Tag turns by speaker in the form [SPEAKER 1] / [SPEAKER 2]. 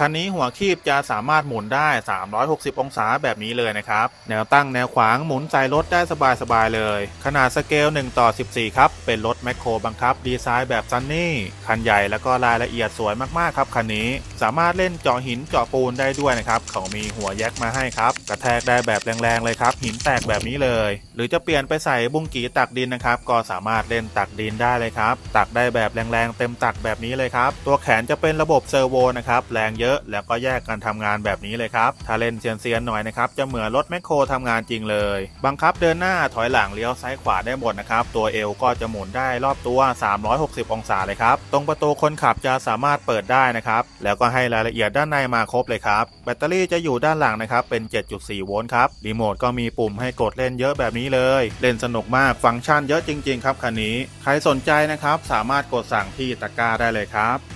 [SPEAKER 1] คันนี้หัวคีบจะสามารถหมุนได้ 360 องศาแบบนี้เลยนะครับ แนวตั้งแนวขวางหมุนใส่รถได้สบายๆเลย ขนาดสเกล 1 ต่อ 14 ครับ เป็นรถแมคโครบังคับ ดีไซน์แบบซันนี่ คันใหญ่แล้วก็รายละเอียดสวยมากๆครับคันนี้ สามารถเล่นเจาะหินเจาะปูนได้ด้วยนะครับ เขามีหัวแยกมาให้ครับ กระแทกได้แบบแรงๆเลยครับ หินแตกแบบนี้เลย หรือจะเปลี่ยนไปใส่บุ้งกีตักดินนะครับ ก็สามารถเล่นตักดินได้เลยครับ ตักได้แบบแรงๆเต็มตักแบบนี้เลยครับ ตัวแขนจะเป็นระบบเซอร์โวนะครับ แรงเยอะแล้วก็แยกกันทำงานแบบนี้เลยครับ ถ้าเล่นเซียนๆหน่อยนะครับ จะเหมือนรถแมคโครทำงานจริงเลย บังคับเดินหน้าถอยหลังเลี้ยวซ้ายขวาได้หมดนะครับ ตัวเอวก็จะหมุนได้รอบตัว 360 องศาเลยครับ ตรงประตูคนขับจะสามารถเปิดได้นะครับ แล้วก็ให้รายละเอียดด้านในมาครบเลยครับ แบตเตอรี่จะอยู่ด้านหลังนะครับ เป็น 7.4 โวลต์ครับ รีโมทก็มีปุ่มให้กดเล่นเยอะแบบนี้เลย เล่นสนุกมาก ฟังก์ชันเยอะจริง ๆ ครับคันนี้ ใครสนใจนะครับ สามารถกดสั่งที่ตะกร้าได้เลยครับ